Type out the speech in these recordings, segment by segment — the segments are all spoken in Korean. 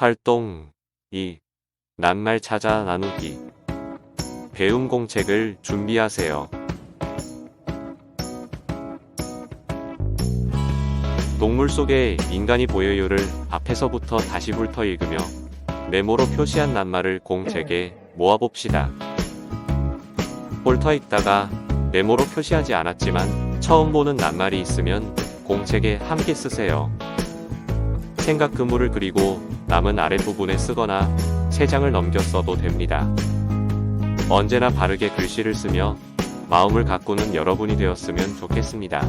활동 2. 낱말 찾아 나누기 배움 공책을 준비하세요. 동물 속에 인간이 보여요를 앞에서부터 다시 훑어 읽으며 메모로 표시한 낱말을 공책에 모아봅시다. 훑어 읽다가 메모로 표시하지 않았지만 처음 보는 낱말이 있으면 공책에 함께 쓰세요. 생각 그물을 그리고 남은 아랫부분에 쓰거나 세 장을 넘겨 써도 됩니다. 언제나 바르게 글씨를 쓰며 마음을 가꾸는 여러분이 되었으면 좋겠습니다.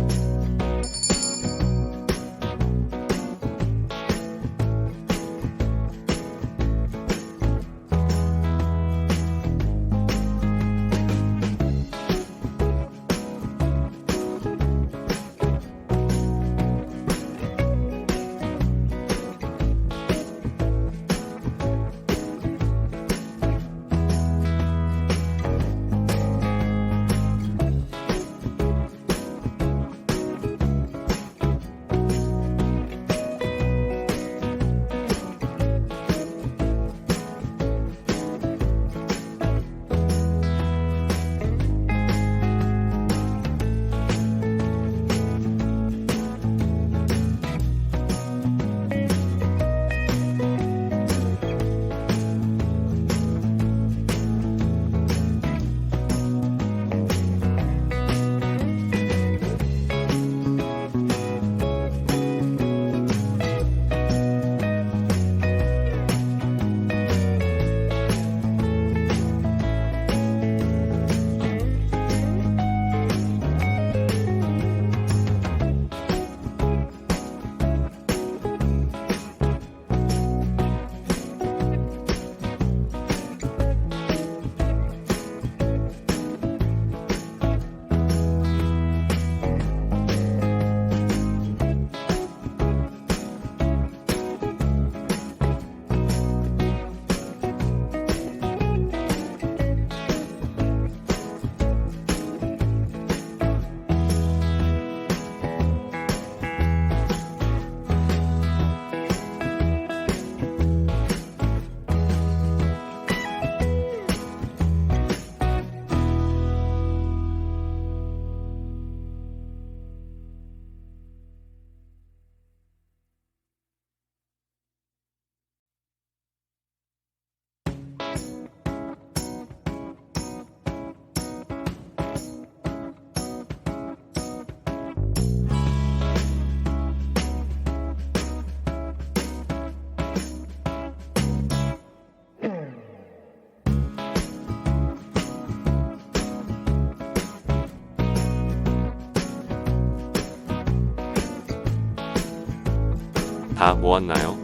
다 모았나요?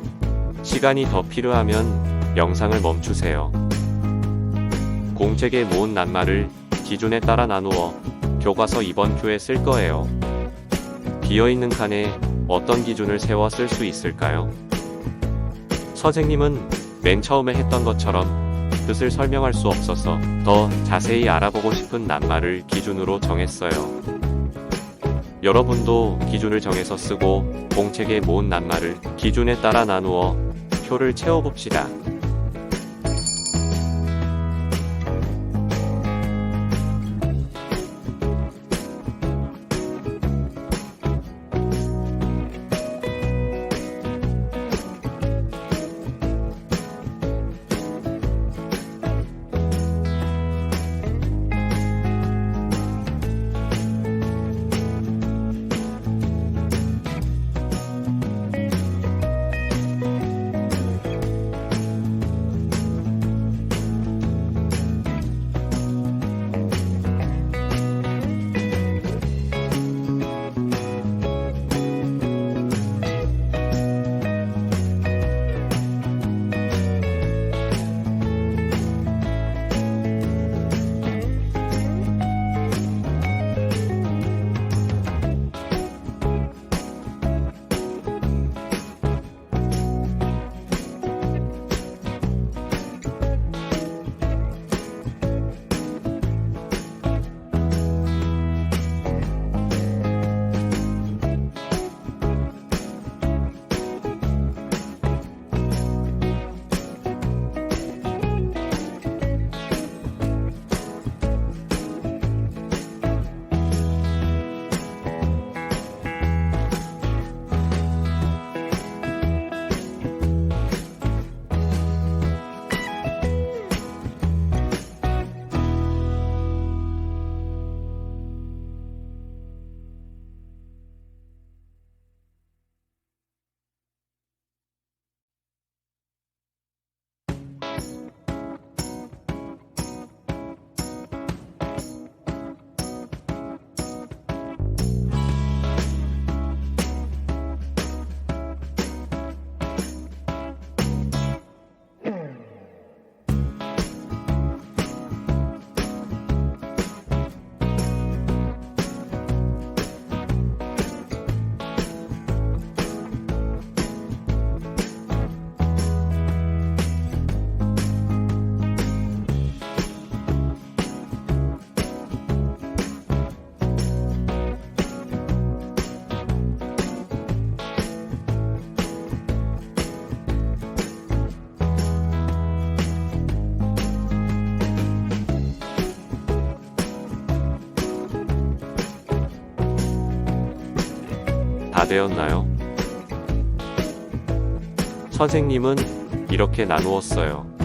시간이 더 필요하면 영상을 멈추세요. 공책에 모은 낱말을 기준에 따라 나누어 교과서 이번 표에 쓸 거예요. 비어있는 칸에 어떤 기준을 세워 쓸 수 있을까요? 선생님은 맨 처음에 했던 것처럼 뜻을 설명할 수 없어서 더 자세히 알아보고 싶은 낱말을 기준으로 정했어요. 여러분도 기준을 정해서 쓰고 공책에 모은 낱말을 기준에 따라 나누어 표를 채워봅시다. 다 되었나요? 선생님은 이렇게 나누었어요.